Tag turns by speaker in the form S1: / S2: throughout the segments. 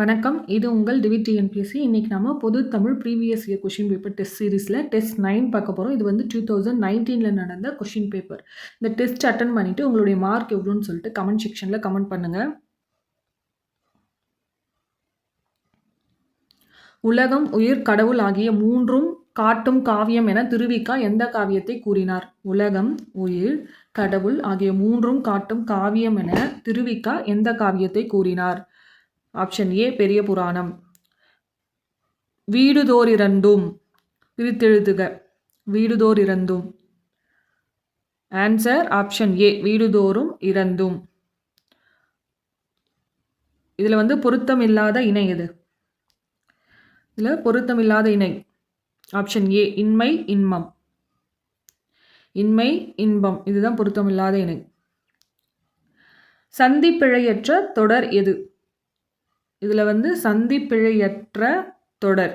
S1: வணக்கம். இது உங்கள் டிவி டிஎன்பிஎஸ்சி. இன்றைக்கி நம்ம பொது Tamil previous year question paper test சீரீஸில் டெஸ்ட் நைன் பார்க்க போகிறோம் இது வந்து டூ தௌசண்ட் நைன்டீனில் நடந்த கொஷின் பேப்பர் இந்த டெஸ்ட் அட்டன் பண்ணிவிட்டு உங்களுடைய மார்க் எவ்வளோன்னு சொல்லிட்டு கமெண்ட் செக்ஷனில் கமெண்ட் பண்ணுங்கள் உலகம் உயிர் கடவுள் ஆகிய மூன்றும் காட்டும் காவியம் என திருவிக்கா எந்த காவியத்தை கூறினார்? உலகம் உயிர் கடவுள் ஆகிய மூன்றும் காட்டும் காவியம் என திருவிக்கா எந்த காவியத்தை கூறினார்? ஆப்ஷன் ஏ பெரிய புராணம். வீடுதோர் இரண்டும் பிரித்தெழுதுக. வீடுதோர் இரண்டும் ஆன்சர் ஆப்ஷன் ஏ வீடுதோறும் இறந்தும் இதில் வந்து பொருத்தமில்லாத இணை எது? இதில் பொருத்தமில்லாத இணை. ஆப்ஷன் ஏ இன்மை இன்பம் இன்மை இன்பம். இதுதான் பொருத்தமில்லாத இணை. சந்திப்பிழையற்ற தொடர் எது? இதில் வந்து சந்திப்பிழையற்ற தொடர்.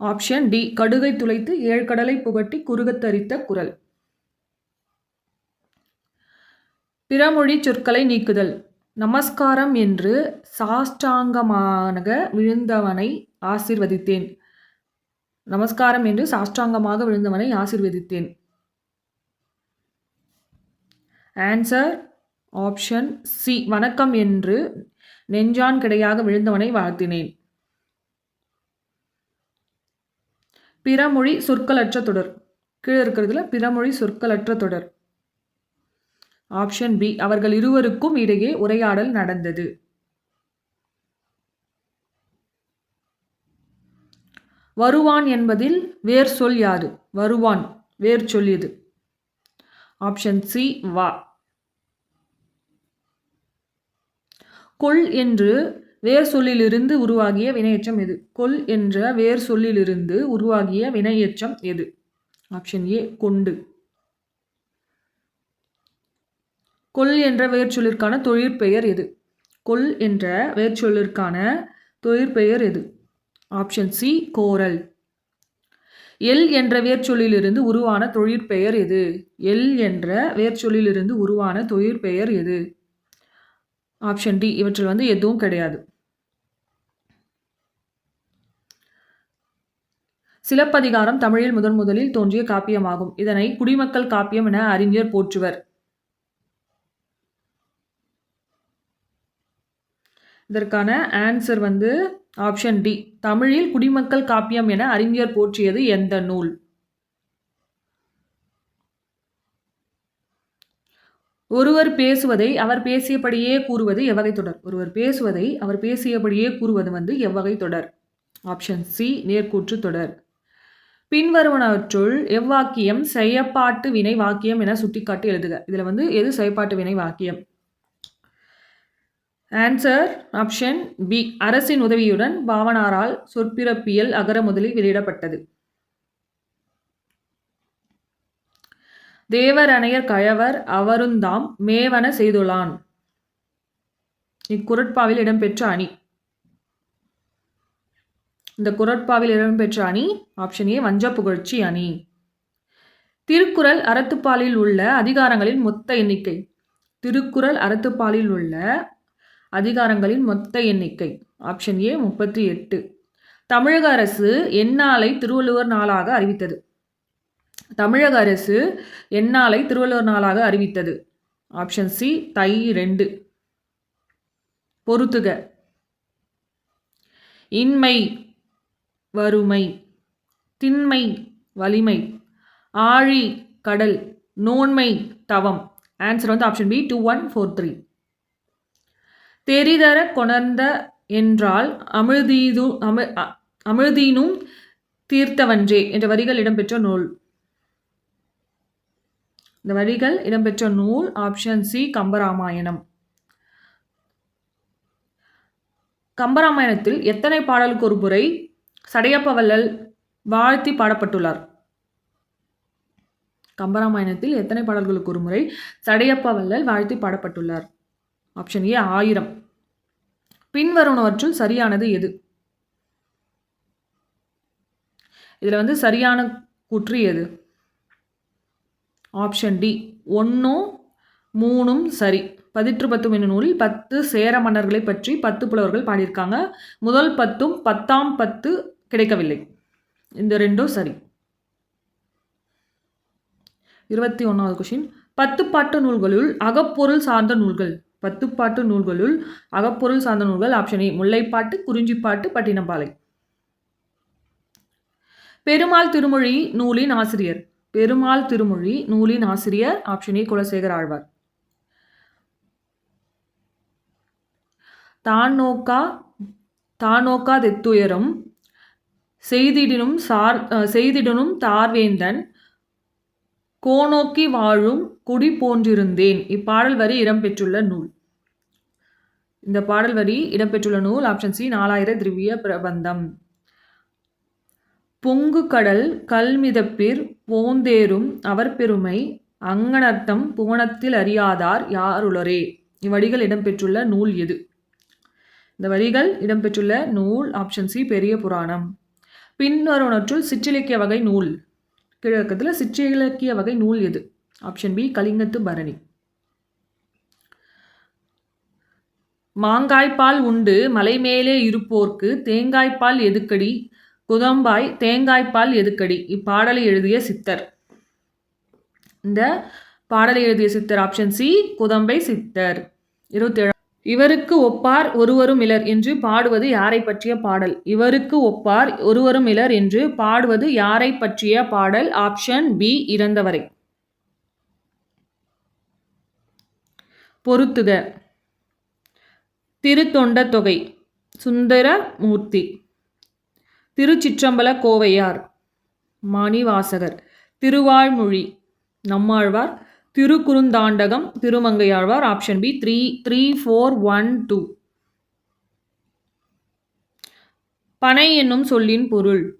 S1: ஆப்ஷன் டி கடுகை துளைத்து ஏழ்கடலை புகட்டி குறுகத்தரித்த குரல். பிறமொழி சொற்களை நீக்குதல். நமஸ்காரம் என்று சாஷ்டாங்கமாக விழுந்தவனை ஆசிர்வதித்தேன். நமஸ்காரம் என்று சாஷ்டாங்கமாக விழுந்தவனை ஆசிர்வதித்தேன். ஆன்சர் ஆப்ஷன் சி வணக்கம் என்று நெஞ்சான் கிடையாக விழுந்தவனை வாழ்த்தினேன். பிறமொழி சொற்களற்ற தொடர். கீழே இருக்கிறதுல பிறமொழி சொற்களற்ற தொடர். ஆப்ஷன் பி அவர்கள் இருவருக்கும் இடையே உரையாடல் நடந்தது. வருவான் என்பதில் வேர் சொல் யாது? வருவான் வேர் சொல் இது. ஆப்ஷன் சி வா. கொள் என்று வேர் சொல்லிலிருந்து உருவாகிய வினையச்சம் எது? கொள் என்ற வேர் சொல்லிலிருந்து உருவாகிய வினையச்சம் எது? ஆப்ஷன் ஏ கொண்டு. கொள் என்ற வேர்ச்சொல்லிற்கான தொழிற்பெயர் எது? கொள் என்ற வேர்ச்சொல்லிற்கான தொழிற்பெயர் எது? ஆப்ஷன் சி கோரல். எல் என்ற வேர்ச்சொல்லிலிருந்து உருவான தொழிற்பெயர் எது? எல் என்ற வேர்ச்சொல்லிலிருந்து உருவான தொழிற்பெயர் எது? ஆப்ஷன் டி இவற்றில் வந்து எதுவும் கிடையாது. சிலப்பதிகாரம் தமிழில் முதன் முதலில் தோன்றிய காப்பியமாகும். இதனை குடிமக்கள் காப்பியம் என அறிஞர் போற்றுவர். இதற்கான ஆன்சர் வந்து ஆப்ஷன் டி தமிழில் குடிமக்கள் காப்பியம் என அறிஞர் போற்றியது எந்த நூல்? ஒருவர் பேசுவதை அவர் பேசியபடியே கூறுவது எவ்வகை தொடர். ஒருவர் பேசுவதை அவர் பேசியபடியே கூறுவது வந்து எவ்வகை தொடர். ஆப்ஷன் சி நேர்கூற்று தொடர். பின்வருவனவற்றுள் எவ்வாக்கியம் செய்யப்பாட்டு வினை வாக்கியம் என சுட்டிக்காட்டி எழுதுக. இதில் வந்து எது செயப்பாட்டு வினை வாக்கியம்? ஆன்சர் ஆப்ஷன் பி அரசின் உதவியுடன் பாவனாரால் சொற்பிறப்பியல் அகர முதலில் வெளியிடப்பட்டது. தேவரணையர் கழவர் அவருந்தாம் மேவன செய்துள்ளான். இக்குரட்பாவில் இடம்பெற்ற அணி. இந்த குரட்பாவில் இடம்பெற்ற அணி ஆப்ஷன் ஏ வஞ்ச புகழ்ச்சி அணி. திருக்குறள் அறத்துப்பாலில் உள்ள அதிகாரங்களின் மொத்த எண்ணிக்கை. திருக்குறள் அறத்துப்பாலில் உள்ள அதிகாரங்களின் மொத்த எண்ணிக்கை. ஆப்ஷன் ஏ முப்பத்தி எட்டு. தமிழக அரசு எந்நாளை திருவள்ளுவர் நாளாக அறிவித்தது. தமிழக அரசு எந்நாளை திருவள்ளுவர் நாளாக அறிவித்தது. ஆப்ஷன் சி தை ரெண்டு. பொறுத்துக. இன்மை வறுமை திண்மை வலிமை ஆழி கடல் நோன்மை தவம். ஆன்சர் வந்து option B two one four three தெரிதர கொணர்ந்த என்றால் அமிழ்தீது அமி அமிழ்தீனும் தீர்த்தவன்றே என்ற வரிகள் இடம்பெற்ற நூல். இந்த வரிகள் இடம்பெற்ற நூல் ஆப்ஷன் சி கம்பராமாயணம். கம்பராமாயணத்தில் எத்தனை பாடலுக்கு ஒரு முறை சடையப்பவல்லல் வாழ்த்தி பாடப்பட்டுள்ளார்? கம்பராமாயணத்தில் எத்தனை பாடல்களுக்கு ஒரு முறை சடையப்பவல்லல் வாழ்த்தி பாடப்பட்டுள்ளார்? ஆப்ஷன் ஏ ஆயிரம். பின்வருவனவற்றுள் சரியானது எது? இதில் வந்து சரியான குற்று எது? ஆப்ஷன் டி ஒன்றும் மூணும் சரி. பதிற்று பத்தும் என்னும் நூலில் பத்து சேர மன்னர்களை பற்றி பத்து புலவர்கள் பாடியிருக்காங்க. முதல் பத்தும் பத்தாம் பத்து கிடைக்கவில்லை. இந்த ரெண்டும் சரி. இருபத்தி ஒன்றாவது கொஷின் பத்து பாட்டு நூல்களுள் அகப்பொருள் சார்ந்த நூல்கள். பத்து பாட்டு நூல்களுள் அகப்பொருள் சார்ந்த நூல்கள். ஆப்ஷன் ஏ முல்லைப்பாட்டு குறிஞ்சிப்பாட்டு பட்டினப்பாலை பெருமாள் திருமொழி நூலின் ஆசிரியர். பெருமாள் திருமொழி நூலின் ஆசிரியர் ஆப்ஷன் ஏ குலசேகர் ஆழ்வார். தான் தானோக்கா தெத்துயரும் செய்திடனும் செய்திடினும் சார் செய்திடனும் தார்வேந்தன் கோநோக்கி வாழும் குடி போன்றிருந்தேன். இப்பாடல் வரி இடம்பெற்றுள்ள நூல். இந்த பாடல் வரி இடம்பெற்றுள்ள நூல் ஆப்ஷன் சி நாலாயிர திரிவிய பிரபந்தம். பொங்கு கடல் கல்மிதப்பிற் ஓந்தேரும் அவர் பெருமை அங்கனர்த்தம் புவனத்தில் அறியாதார் யாருளரே. இவ்வடிகள் இடம்பெற்றுள்ள நூல் எது? இந்த வரிகள் இடம்பெற்றுள்ள நூல் ஆப்ஷன் சி பெரிய புராணம். பின்வருவனற்றுள் சிற்றிலக்கிய வகை நூல். கிழக்கத்தில் சிற்றிலக்கிய வகை நூல் எது? ஆப்ஷன் பி கலிங்கத்து பரணி. மாங்காய்ப்பால் உண்டு மலை மேலே இருப்போர்க்கு தேங்காய்ப்பால் எதுக்கடி? குதம்பாய் தேங்காய்ப்பால் எதுக்கடி? இப்பாடலை எழுதிய சித்தர். இந்த பாடலை எழுதிய சித்தர் ஆப்ஷன் சி குதம்பை சித்தர். இருபத்தேழு இவருக்கு ஒப்பார் ஒருவரும் இலர் என்று பாடுவது யாரை பற்றிய பாடல்? இவருக்கு ஒப்பார் ஒருவரும் இலர் என்று பாடுவது யாரை பற்றிய பாடல்? ஆப்ஷன் பி இறந்தவரை. பொருத்துக. Thiruthonda Thogai. Sundaramurthy. Thiruchitrambala Kovaiyar Manivasagar Thiruvazhmozhi Nammalvar Thirukurunthandagam Thirumangaiyalvar option B three three four one two. பனை என்னும் சொல்லின் பொருள்.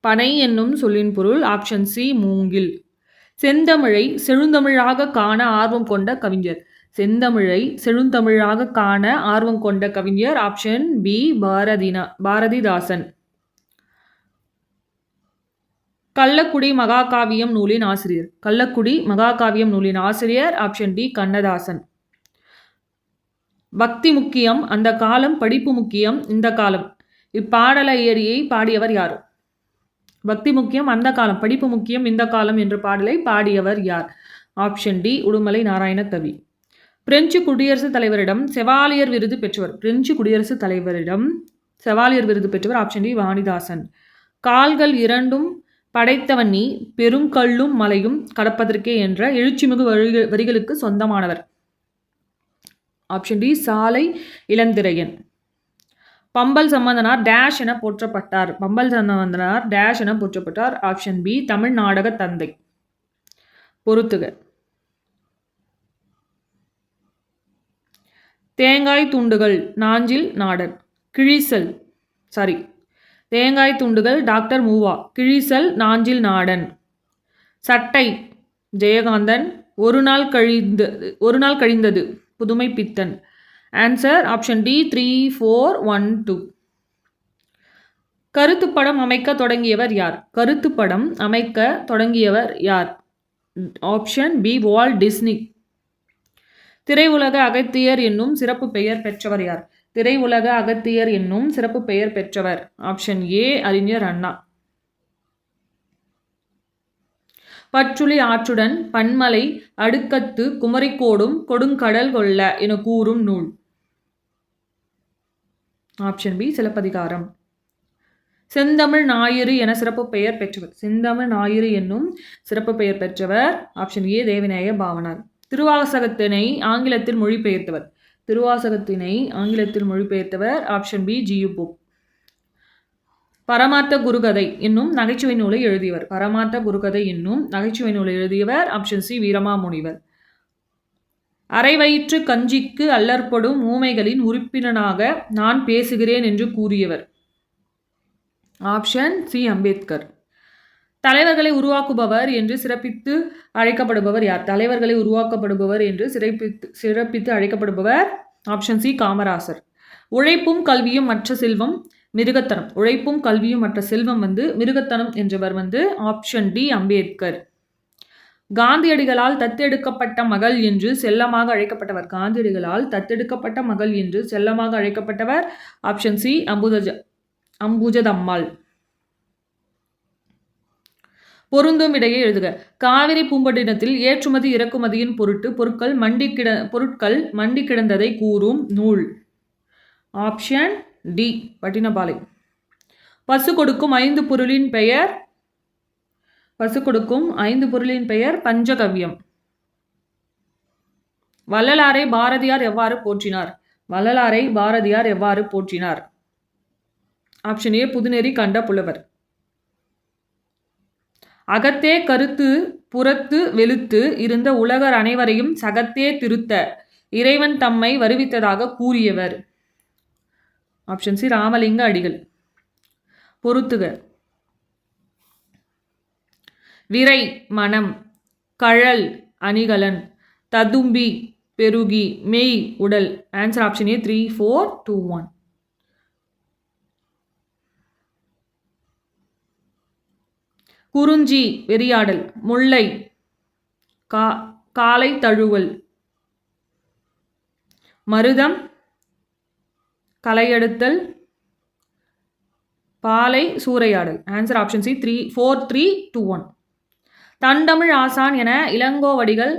S1: பனை என்னும் சொல்லின் பொருள் ஆப்ஷன் சி மூங்கில். செந்தமிழை செழுந்தமிழாக காண ஆர்வம் கொண்ட கவிஞர். செந்தமிழை செழுந்தமிழாக காண ஆர்வம் கொண்ட கவிஞர் ஆப்ஷன் பி பாரதினா பாரதிதாசன். கள்ளக்குடி மகாகாவியம் நூலின் ஆசிரியர். கள்ளக்குடி மகாகாவியம் நூலின் ஆசிரியர் ஆப்ஷன் டி கண்ணதாசன். பக்தி முக்கியம் அந்த காலம் படிப்பு முக்கியம் இந்த காலம். இப்பாடல ஏரியை பாடியவர் யார்? பக்தி முக்கியம் அந்த காலம். படிப்பு முக்கியம் இந்த காலம் என்ற பாடலை பாடியவர் யார்? Option D Udumalai Narayana Kavi French குடியரசுத் தலைவரிடம் செவாலியர் விருது பெற்றவர். பிரெஞ்சு குடியரசுத் தலைவரிடம் செவாலியர் விருது பெற்றவர் ஆப்ஷன் டி வாணிதாசன். கால்கள் இரண்டும் படைத்தவன் நீ பெருங்கல்லும் மலையும் கடப்பதற்கே என்ற எழுச்சிமிகு வரிகள் வரிகளுக்கு சொந்தமானவர். ஆப்ஷன் டி சாலை இளந்திரையன். பம்பல் சம்பந்தனார் டேஷ் என போற்றப்பட்டார். பம்பல் சம்பந்தனார் டேஷ் என போற்றப்பட்டார். ஆப்ஷன் பி தமிழ் நாடக தந்தை. பொறுத்துக தேங்காய் துண்டுகள் நாஞ்சில் நாடன். கிழிசல் சாரி தேங்காய் துண்டுகள் டாக்டர் மூவா கிழிசல் நாஞ்சில் நாடன். சட்டை ஜெயகாந்தன் ஒரு நாள் கழிந்து ஒரு நாள் கழிந்தது Pudhumai Pithan. Answer option D three four one two கருத்துப்படம் அமைக்க தொடங்கியவர் யார்? கருத்துப்படம் அமைக்க தொடங்கியவர் யார்? ஆப்ஷன் பி வால் டிஸ்னி திரையுலக அகத்தியர் என்னும் சிறப்பு பெயர் பெற்றவர் யார்? திரையுலக அகத்தியர் என்னும் சிறப்பு பெயர் பெற்றவர். ஆப்ஷன் ஏ அறிஞர் அண்ணா. பற்றுளி ஆற்றுடன் பன்மலை அடுக்கத்து குமரிக்கோடும் கொடுங்கடல் கொள்ள என கூறும் நூல். Option B Silappathikaram. செந்தமிழ் ஞாயிறு என சிறப்பு பெயர் பெற்றவர். செந்தமிழ் ஞாயிறு என்னும் சிறப்பு பெயர் பெற்றவர். Option A தேவிநாய Pavanar. திருவாசகத்தினை ஆங்கிலத்தில் மொழிபெயர்த்தவர். திருவாசகத்தினை ஆங்கிலத்தில் மொழிபெயர்த்தவர் option B G U Pope Paramartha Gurukathai என்னும் நகைச்சுவை நூலை எழுதியவர். பரமார்த்த குருகதை என்னும் நகைச்சுவை நூலை எழுதியவர் ஆப்ஷன் சி வீரமாமுனிவர். அரை வயிற்று கஞ்சிக்கு அல்லற்படும் ஊமைகளின் உறுப்பினனாக நான் பேசுகிறேன் என்று கூறியவர். Option C Ambedkar. தலைவர்களை உருவாக்குபவர் என்று சிறப்பித்து அழைக்கப்படுபவர் யார்? தலைவர்களை உருவாக்கப்படுபவர் என்று சிறப்பித்து சிறப்பித்து அழைக்கப்படுபவர் ஆப்ஷன் சி காமராசர். உழைப்பும் கல்வியும் மற்ற செல்வம் மிருகத்தனம். உழைப்பும் கல்வியும் மற்ற செல்வம் வந்து மிருகத்தனம் என்றவர் வந்து ஆப்ஷன் டி அம்பேத்கர். காந்தியடிகளால் தத்தெடுக்கப்பட்ட மகள் என்று செல்லமாக அழைக்கப்பட்டவர். காந்தியடிகளால் தத்தெடுக்கப்பட்ட மகள் என்று செல்லமாக அழைக்கப்பட்டவர் ஆப்ஷன் சி அம்புதஜ அம்புஜதம்மாள். பொருந்தும் இடையே எழுதுக. காவிரி பூம்பட்டினத்தில் ஏற்றுமதி இறக்குமதியின் பொருட்டு பொருட்கள் மண்டி கிட பொருட்கள் மண்டி கிடந்ததை கூறும் நூல். ஆப்ஷன் டி பட்டினபாலை பசு கொடுக்கும் ஐந்து பொருளின் பெயர் பசு கொடுக்கும் ஐந்து பொருளின் பெயர் பஞ்சகவ்யம். வள்ளலாரை பாரதியார் எவ்வாறு போற்றினார்? வள்ளலாரை பாரதியார் எவ்வாறு போற்றினார்? ஆப்ஷன் ஏ புதுநெறி கண்ட புலவர். அகத்தே கருத்து புறத்து வெளுத்து இருந்த உலகர் அனைவரையும் சகத்தே திருத்த. இறைவன் தம்மை வருவித்ததாக கூறியவர். ஆப்ஷன் சி ராமலிங்க அடிகள். பொருத்துக. விரை மனம். கழல் அணிகலன். ததும்பி பெருகி மெய் உடல். Answer option A three four two one குறிஞ்சி வெறியாடல் முல்லை கா காலை தழுவல் மருதம் களையெடுத்தல் பாலை சூறையாடல். Answer option C three four three two one தண்டமிழ் ஆசான் என இளங்கோவடிகள்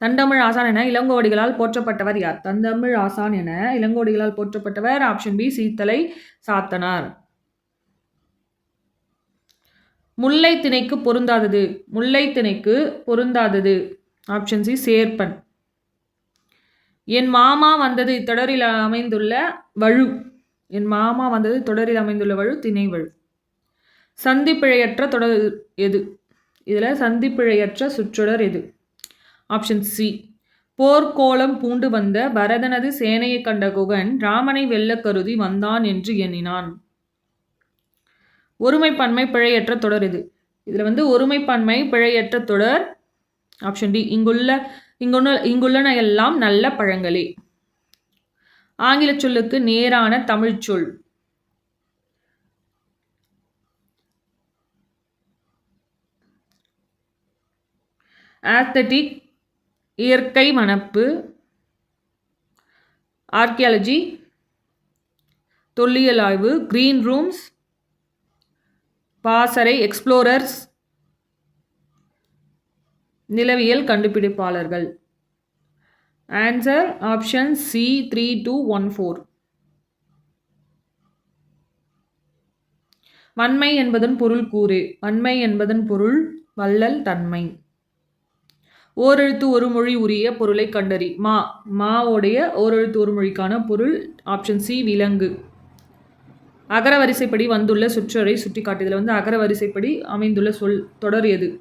S1: தண்டமிழ் ஆசான் என இளங்கோவடிகளால் போற்றப்பட்டவர் யார்? தந்தமிழ் ஆசான் என இளங்கோவடிகளால் போற்றப்பட்டவர் ஆப்ஷன் பி சீத்தலை சாத்தனார். முல்லை திணைக்கு பொருந்தாதது. முல்லை திணைக்கு பொருந்தாதது. ஆப்ஷன் சி சேர்ப்பன். என் மாமா வந்தது இத்தொடரில் அமைந்துள்ள வழு. என் மாமா வந்தது தொடரில் அமைந்துள்ள வழு திணை வழு சந்திப்பிழையற்ற தொடர் எது? இதில் சந்திப்பிழையற்ற சுற்றொடர் எது? ஆப்ஷன் சி போர்க்கோளம் பூண்டு வந்த பரதனது சேனையை கண்ட குகன் ராமனை வெல்ல கருதி வந்தான் என்று எண்ணினான். ஒருமைப்பன்மை பிழையற்ற தொடர் இது. இதில் வந்து ஒருமைப்பன்மை பிழையற்ற தொடர் ஆப்ஷன் டி இங்குள்ள இங்குள்ள இங்குள்ளன எல்லாம் நல்ல பழங்களே. ஆங்கில சொல்லுக்கு நேரான தமிழ் சொல். ஆத்தட்டிக் இயற்கை மணப்பு ஆர்கியாலஜி தொல்லியல் ஆய்வு கிரீன் ரூம்ஸ் பாசறை எக்ஸ்ப்ளோரர்ஸ் நிலவியல் கண்டுபிடிப்பாளர்கள். Answer option C three two one four வன்மை என்பதன் பொருள் கூறு வன்மை என்பதன் பொருள் வள்ளல் தன்மை. ஓரெழுத்து ஒரு மொழி உரிய பொருளை கண்டறி மா மாவோடைய ஓரெழுத்து ஒரு மொழிக்கான பொருள் ஆப்ஷன் சி விலங்கு. அகரவரிசைப்படி வந்துள்ள சுற்றரை சுட்டிக்காட்டு இதில் வந்து அகரவரிசைப்படி அமைந்துள்ள சொல் தொடர் எது?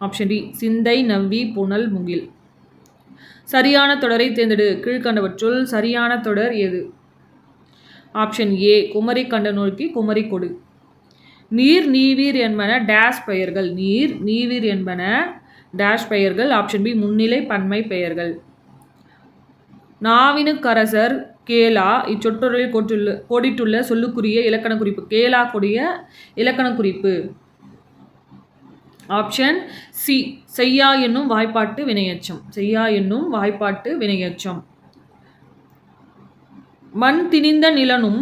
S1: ஆப்ஷன் டி சிந்தை நவ்வி புனல் முகில். சரியான தொடரை தேர்ந்தெடு. கீழ்கண்டவற்றுள் சரியான தொடர் எது? ஆப்ஷன் ஏ குமரி கண்ட நோக்கி குமரி கொடு. நீர் நீவீர் என்பன டேஷ் பெயர்கள். நீர் நீவீர் என்பன டேஷ் பெயர்கள். ஆப்ஷன் பி முன்னிலை பன்மை பெயர்கள். நாவினுக்கரசர் கேலா இச்சொற்றொடரில் கோட்டுள்ள கோடிட்டுள்ள சொல்லுக்குரிய இலக்கண குறிப்பு. கேலா கொடிய இலக்கண குறிப்பு. ஆப்ஷன் சி செய்யா என்னும் வாய்ப்பாட்டு வினையச்சம். செய்யா என்னும் வாய்ப்பாட்டு வினையச்சம். மண் திணிந்த நிலனும்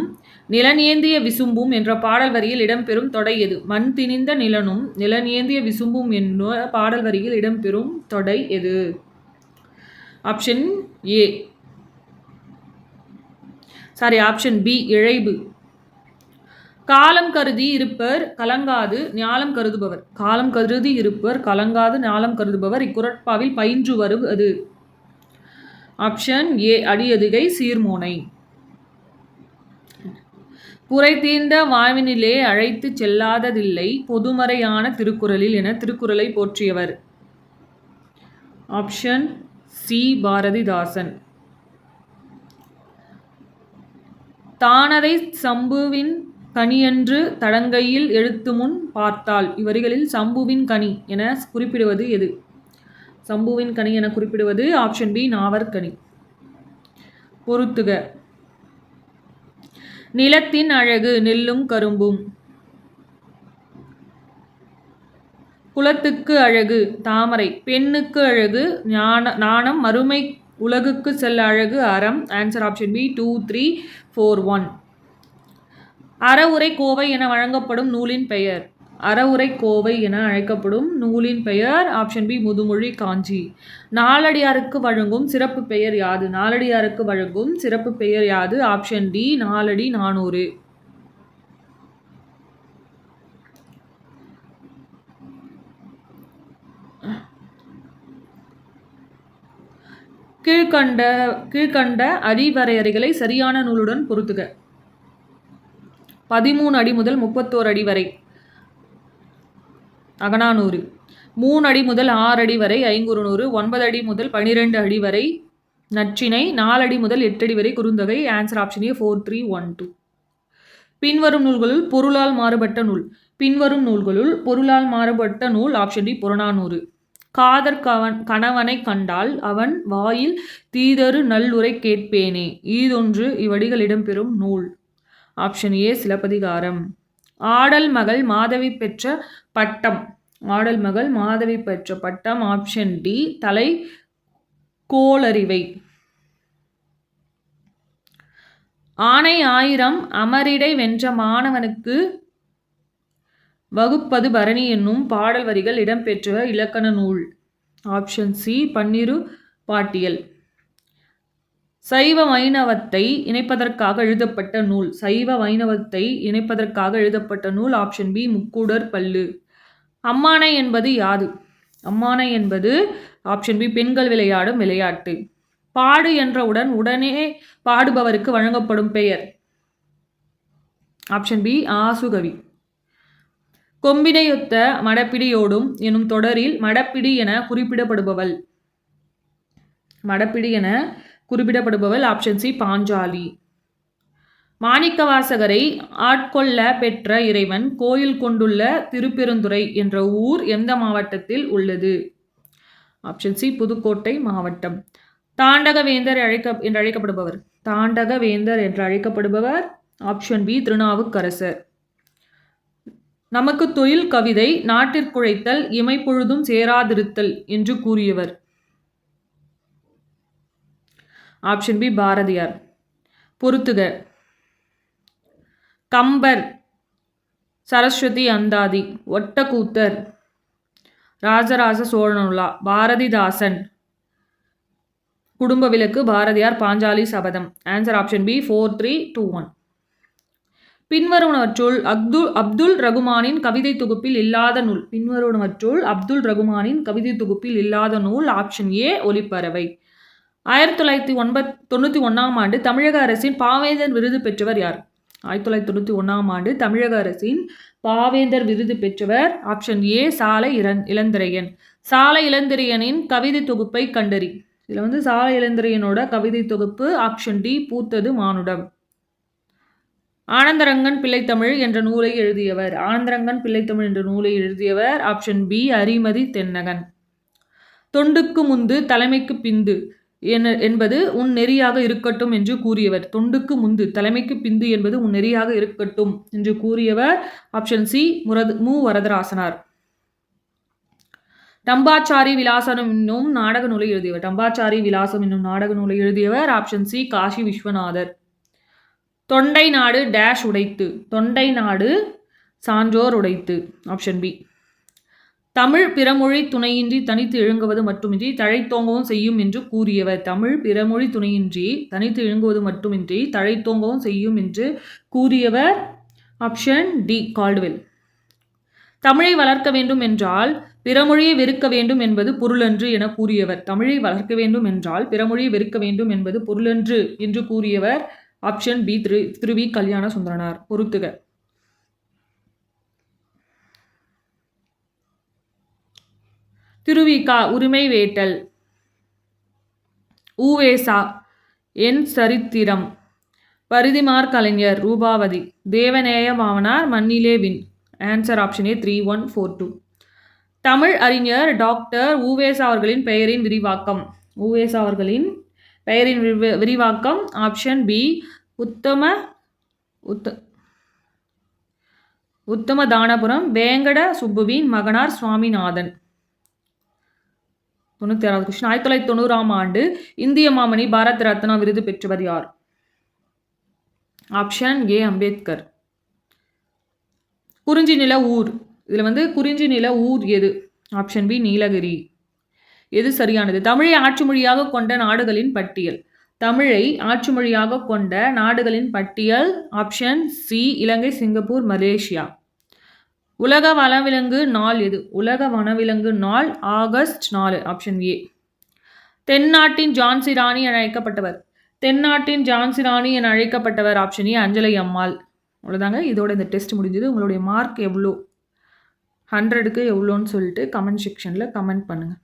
S1: நிலநேந்திய விசும்பும் என்ற பாடல் வரியில் இடம்பெறும் தொடை எது? மண் திணிந்த நிலனும் நிலநேந்திய விசும்பும் என்ற பாடல் வரியில் இடம்பெறும் தொடை எது? Option A sorry option B இழைபு. காலம் கருதி இருப்பர் கலங்காது ஞாலம் கருதுபவர். காலம் கருதி இருப்பர் கலங்காது ஞாலம் கருதுபவர் இக்குரட்பாவில் பயின்று வருவது ஆப்ஷன் ஏ அடியதுகை சீர்மோனை. புரை தீர்ந்த வாழ்வினிலே அழைத்து செல்லாததில்லை பொதுமறையான திருக்குறளில் என திருக்குறளை போற்றியவர். Option C Bharathidasan. தானதை சம்புவின் கனியன்று தடங்கையில் எழுத்து முன் பார்த்தால் இவ்வரிகளில் சம்புவின் கனி என குறிப்பிடுவது எது? சம்புவின் கனி என குறிப்பிடுவது ஆப்ஷன் பி நாவற்கனி பொருத்துக. நிலத்தின் அழகு நெல்லும் கரும்பும். குலத்துக்கு அழகு தாமரை. பெண்ணுக்கு அழகு ஞான நாணம் மறுமை உலகுக்கு செல்ல அழகு அறம். Answer option B two three four one அறவுரை கோவை என வழங்கப்படும் நூலின் பெயர். அறவுரை கோவை என அழைக்கப்படும் நூலின் பெயர். ஆப்ஷன் பி முதுமொழி காஞ்சி. நாலடியாருக்கு வழங்கும் சிறப்பு பெயர் யாது? நாலடியாருக்கு வழங்கும் சிறப்பு பெயர் யாது? ஆப்ஷன் டி நாலடி நானூறு. கீழ்கண்ட கீழ்கண்ட அடிவரையறைகளை சரியான நூலுடன் பொருத்துக. பதிமூணு அடி முதல் முப்பத்தோரு அடி வரை. அகனானூறு மூணு அடி முதல் ஆறு அடி வரை ஐங்குறுநூறு. ஒன்பது அடி முதல் பனிரெண்டு அடி வரை நற்றினை நாலடி முதல் எட்டு அடி வரை Kurunthogai. Answer option A four three one two பின்வரும் நூல்களுள் பொருளால் மாறுபட்ட நூல். பின்வரும் நூல்களுள் பொருளால் மாறுபட்ட நூல் ஆப்ஷன் டி புறநானூறு. காதற் கவன் கணவனை கண்டால் அவன் வாயில் தீதரு நல்லுரை கேட்பேனே. ஈதொன்று இவ்வடிகள் இடம்பெறும் நூல். Option A Silappathikaram. ஆடல் மகள் மாதவி பெற்ற பட்டம். ஆடல் மகள் மாதவி பெற்ற பட்டம். ஆப்ஷன் டி தலை கோளறிவை. ஆணை ஆயிரம் அமரிடை வென்ற மாணவனுக்கு வகுப்பது பரணி என்னும் பாடல் வரிகள் இடம்பெற்ற இலக்கண நூல். ஆப்ஷன் சி பன்னிரு பாட்டியல். சைவ வைணவத்தை இணைப்பதற்காக எழுதப்பட்ட நூல். சைவ வைணவத்தை இணைப்பதற்காக எழுதப்பட்ட நூல். ஆப்ஷன் பி முக்கூடர் பல்லு. அம்மானை என்பது யாது? அம்மானை என்பது ஆப்ஷன் பி பெண்கள் விளையாடும் விளையாட்டு. பாடு என்றவுடன் உடனே பாடுபவருக்கு வழங்கப்படும் பெயர். Option B ஆசுகவி. கொம்பினையொத்த மடப்பிடியோடும் எனும் தொடரில் மடப்பிடி என குறிப்பிடப்படுபவள். மடப்பிடி என குறிப்பிடப்படுபவள் ஆப்ஷன் சி பாஞ்சாலி. மாணிக்கவாசகரை ஆட்கொள்ள பெற்ற இறைவன் கோயில் கொண்டுள்ள திருப்பெருந்துறை என்ற ஊர் எந்த மாவட்டத்தில் உள்ளது? ஆப்ஷன் சி புதுக்கோட்டை மாவட்டம். தாண்டகவேந்தர் அழைக்க என்று அழைக்கப்படுபவர். தாண்டகவேந்தர் என்று அழைக்கப்படுபவர் ஆப்ஷன் பி திருநாவுக்கரசர். நமக்கு தொழில் கவிதை நாட்டிற்குழைத்தல் இமைப்பொழுதும் சேராதிருத்தல் என்று கூறியவர். Option B Bharathiyar. பொருத்துக கம்பர் சரஸ்வதி அந்தாதி ஒட்டக்கூத்தர் ராஜராஜ சோழனுலா பாரதிதாசன். குடும்ப விளக்கு Bharathiyar Panchali Sabatham. Answer option B four three two one பின்வருவனவற்றுள் Abdul Abdul ரகுமானின் கவிதை தொகுப்பில் இல்லாத நூல். பின்வருவனவற்றுள் அப்துல் ரகுமானின் கவிதை தொகுப்பில் இல்லாத நூல் ஆப்ஷன் ஏ ஒலிப்பறவை. ஆயிரத்தி தொள்ளாயிரத்தி ஒன்பத் தொண்ணூற்றி ஒன்றாம் ஆண்டு தமிழக அரசின் பாவேந்தர் விருது பெற்றவர் யார்? ஆயிரத்தி தொள்ளாயிரத்தி தொண்ணூற்றி ஒன்றாம் ஆண்டு தமிழக அரசின் பாவேந்தர் விருது பெற்றவர் ஆப்ஷன் ஏ சாலை இளந் இளந்திரையன். சாலை இளந்திரையனின் கவிதை தொகுப்பை கண்டறி. இதில் வந்து சாலை இளந்திரையனோட கவிதை தொகுப்பு ஆப்ஷன் டி பூத்தது மானுடம். ஆனந்தரங்கன் பிள்ளைத்தமிழ் என்ற நூலை எழுதியவர். ஆனந்தரங்கன் பிள்ளைத்தமிழ் என்ற நூலை எழுதியவர். Option B Arimathi Thennagan. தொண்டுக்கு முந்து தலைமைக்கு பிந்து என்பது உன் நெறியாக இருக்கட்டும் என்று கூறியவர். தொண்டுக்கு முந்து தலைமைக்கு பிந்து என்பது உன் நெறியாக இருக்கட்டும் என்று கூறியவர். ஆப்ஷன் சி முரத் மு. வரதராசனார். டம்பாச்சாரி விலாசம் என்னும் நாடக நூலை எழுதியவர். டம்பாச்சாரி விலாசம் என்னும் நாடக நூலை எழுதியவர். Option C Kashi Vishwanathar. Thondai Nadu dash உடைத்து தொண்டை நாடு சான்றோர் உடைத்து ஆப்ஷன் பி தமிழ் பிறமொழி துணையின்றி தனித்து இழுங்குவது மட்டுமின்றி தழைத்தோங்கவும் செய்யும் என்று கூறியவர். தமிழ் பிறமொழி துணையின்றி தனித்து இழுங்குவது மட்டுமின்றி தழைத்தோங்கவும் செய்யும் என்று கூறியவர். ஆப்ஷன் டி கால்டுவெல் தமிழை வளர்க்க வேண்டும் என்றால் பிறமொழியை வெறுக்க வேண்டும் என்பது பொருளன்று என கூறியவர். தமிழை வளர்க்க வேண்டும் என்றால் பிறமொழியை வெறுக்க வேண்டும் என்பது பொருளன்று என்று கூறியவர். ஆப்ஷன் பி திரு திருவி கல்யாண சுந்தரனார் பொருத்துக திருவிகா உரிமை வேட்டல் ஊவேசா என் சரித்திரம். பரிதிமார் கலைஞர் ரூபாவதி. தேவநேய மாவனார் மண்ணிலே win. Answer option A three one four two Tamil அறிஞர் டாக்டர் ஊவேசா அவர்களின் பெயரின் விரிவாக்கம். ஊவேசா அவர்களின் பெயரின் விரிவாக்கம் ஆப்ஷன் பி உத்தம உத்த உத்தம தானபுரம் வேங்கட சுப்புவின் மகனார் சுவாமிநாதன். தொண்ணூற்றி ஆறாவது கொஸ்டின் ஆயிரத்தி தொள்ளாயிரத்தி தொண்ணூறாம் ஆண்டு இந்திய மாமணி பாரத் ரத்னா விருது பெற்றவர் யார்? Option A Ambedkar. குறிஞ்சி நில ஊர். இதில் வந்து குறிஞ்சி நில ஊர் எது? Option B Nilgiri. எது சரியானது? தமிழை ஆட்சி மொழியாக கொண்ட நாடுகளின் பட்டியல். தமிழை ஆட்சி மொழியாக கொண்ட நாடுகளின் பட்டியல் option C Ilangai Singapore Malaysia. உலக வனவிலங்கு நாள் எது? உலக வனவிலங்கு நாள் ஆகஸ்ட் நாலு ஆப்ஷன் ஏ. தென்னாட்டின் ஜான்சி ராணி என அழைக்கப்பட்டவர். தென்னாட்டின் ஜான்சி ராணி என அழைக்கப்பட்டவர் ஆப்ஷன் ஏ அஞ்சலை அம்மாள். அவ்வளோதாங்க இதோட இந்த டெஸ்ட் முடிஞ்சது. உங்களுடைய மார்க் எவ்வளோ? ஹண்ட்ரடுக்கு எவ்வளோன்னு சொல்லிட்டு கமெண்ட் செக்ஷனில் கமெண்ட் பண்ணுங்கள்